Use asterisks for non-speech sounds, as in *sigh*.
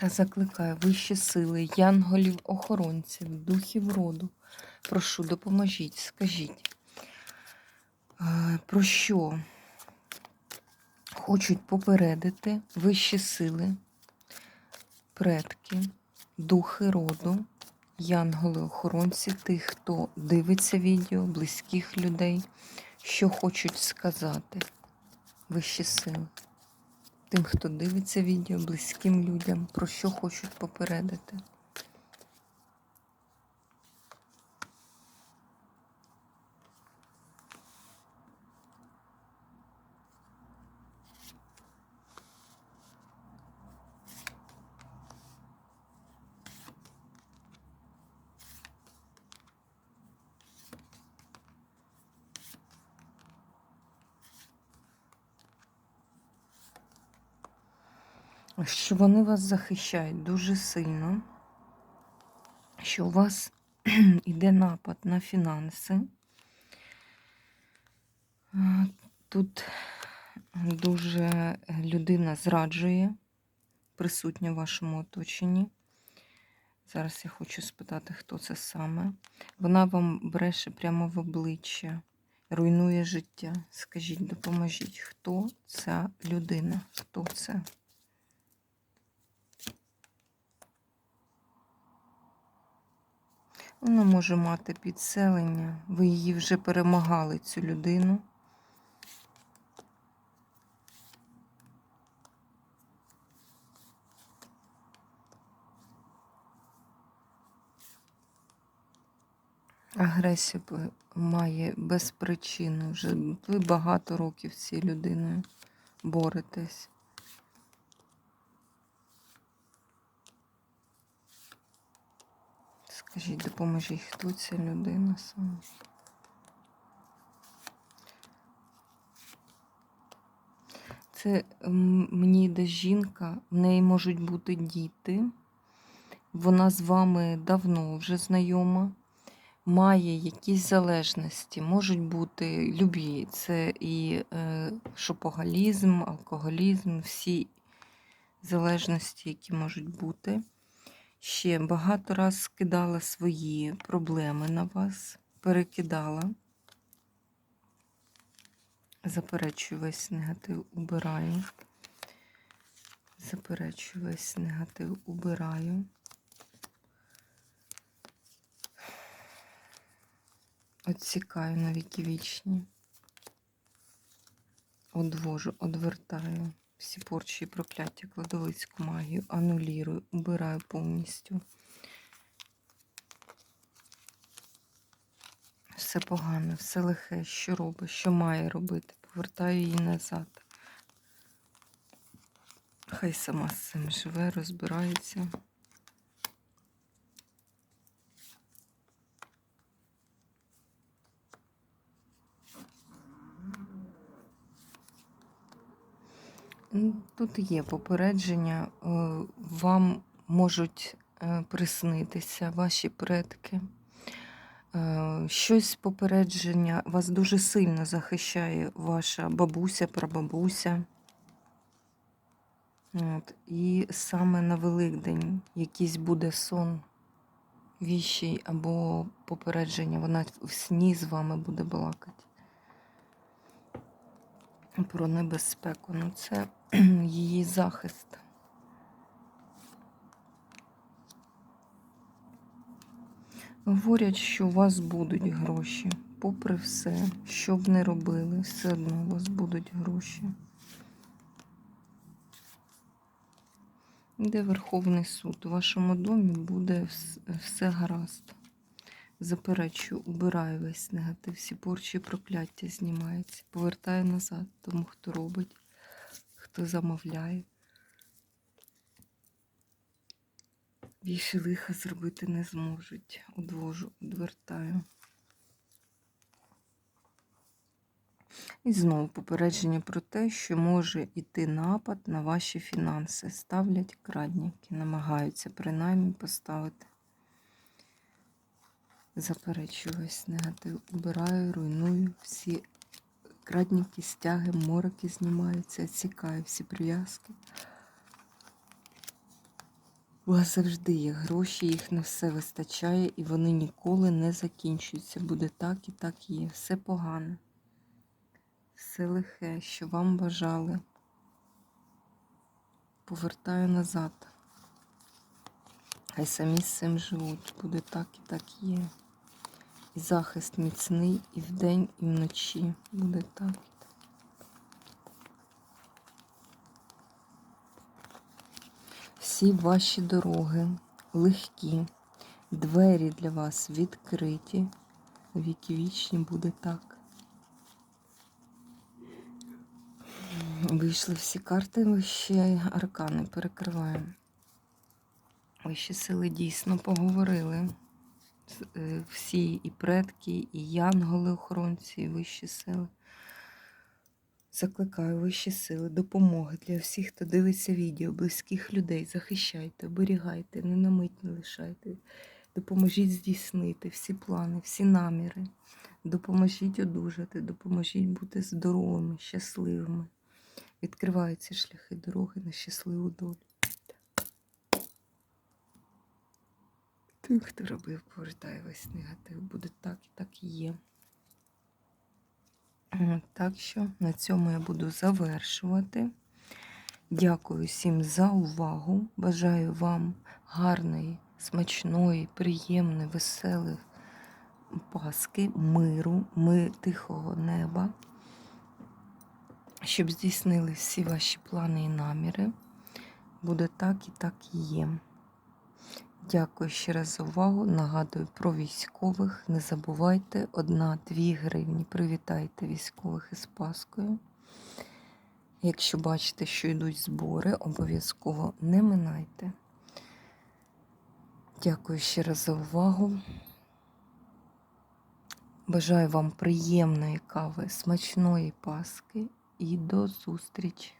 Та закликаю вищі сили, янголів, охоронців, духів роду. Прошу, допоможіть, скажіть, е, про що хочуть попередити вищі сили, предки, духи роду, янголи-охоронці, тих, хто дивиться відео, близьких людей, що хочуть сказати вищі сили тим, хто дивиться відео, близьким людям, про що хочуть попередити. Що вони вас захищають дуже сильно, що у вас *clears throat* йде напад на фінанси. Тут дуже людина зраджує, присутня в вашому оточенні. Зараз я хочу спитати, хто це саме. Вона вам бреше прямо в обличчя, руйнує життя. Скажіть, допоможіть, хто ця людина? Хто це? Вона може мати підселення. Ви її вже перемагали, цю людину. Агресію має без причини. Вже ви багато років з цією людиною боретесь. Скажіть, допоможіть, хто ця людина саме? Це мені йде жінка, в неї можуть бути діти. Вона з вами давно вже знайома, має якісь залежності, можуть бути любі. Це і е, шопоголізм, алкоголізм, всі залежності, які можуть бути ще багато раз скидала свої проблеми на вас, перекидала. Заперечую весь негатив, убираю. Заперечую весь негатив, убираю. Отсікаю на віки вічні. Одвожу, одвертаю всі порчі і прокляття, кладовицьку магію, анулірую, убираю повністю. Все погане, все лихе, що робить, що має робити, повертаю її назад. Хай сама з цим живе, розбирається. Тут є попередження, е, вам можуть е, приснитися ваші предки. Е, щось попередження вас дуже сильно захищає ваша бабуся, прабабуся. От. І саме на Великдень якийсь буде сон віщий або попередження, вона в сні з вами буде балакати. Про небезпеку. Ну, це *clears throat* її захист. Говорять, що у вас будуть гроші. Попри все, що б не робили, все одно у вас будуть гроші. Де Верховний суд? У вашому домі буде все гаразд. Заперечую, убираю весь негатив, всі порчі прокляття знімаються. Повертаю назад тому, хто робить хто замовляє. Більше лиха зробити не зможуть. Одвожу, одвертаю. І знову попередження про те, що може йти напад на ваші фінанси. Ставлять крадніки, намагаються принаймні поставити. Заперечую весь негатив. Убираю, руйную всі крадніки, стяги, мороки знімаються, відсікаю всі прив'язки. У вас завжди є гроші, їх на все вистачає, і вони ніколи не закінчуються. Буде так і так є. Все погане, все лихе, що вам бажали. Повертаю назад. Хай самі з цим живуть. Буде так і так є. І захист міцний і вдень, і вночі. Буде так. Всі ваші дороги легкі, двері для вас відкриті. Віки вічні буде так. Вийшли всі карти, вищі аркани перекриваємо. Вищі сили дійсно поговорили. Е, Всі і предки, і янголи-охоронці, і вищі сили. Закликаю вищі сили, допомоги для всіх, хто дивиться відео, близьких людей. Захищайте, оберігайте, не на мить не лишайте. Допоможіть здійснити всі плани, всі наміри. Допоможіть одужати, допоможіть бути здоровими, щасливими. Відкриваються шляхи дороги на щасливу долю. Тим, хто робив, повертає весь негатив. Буде так і так є. Е, Так що на цьому я буду завершувати. Дякую всім за увагу. Бажаю вам гарної, смачної, приємної, веселої Паски, миру, ми, тихого неба, щоб здійснили всі ваші плани і наміри. Буде так і так і є. Дякую ще раз за увагу. Нагадую про військових. Не забувайте, одна-дві гривні. Привітайте військових із Паскою. Якщо бачите, що йдуть збори, обов'язково не минайте. Дякую ще раз за увагу. Бажаю вам приємної кави, смачної Паски і до зустрічі!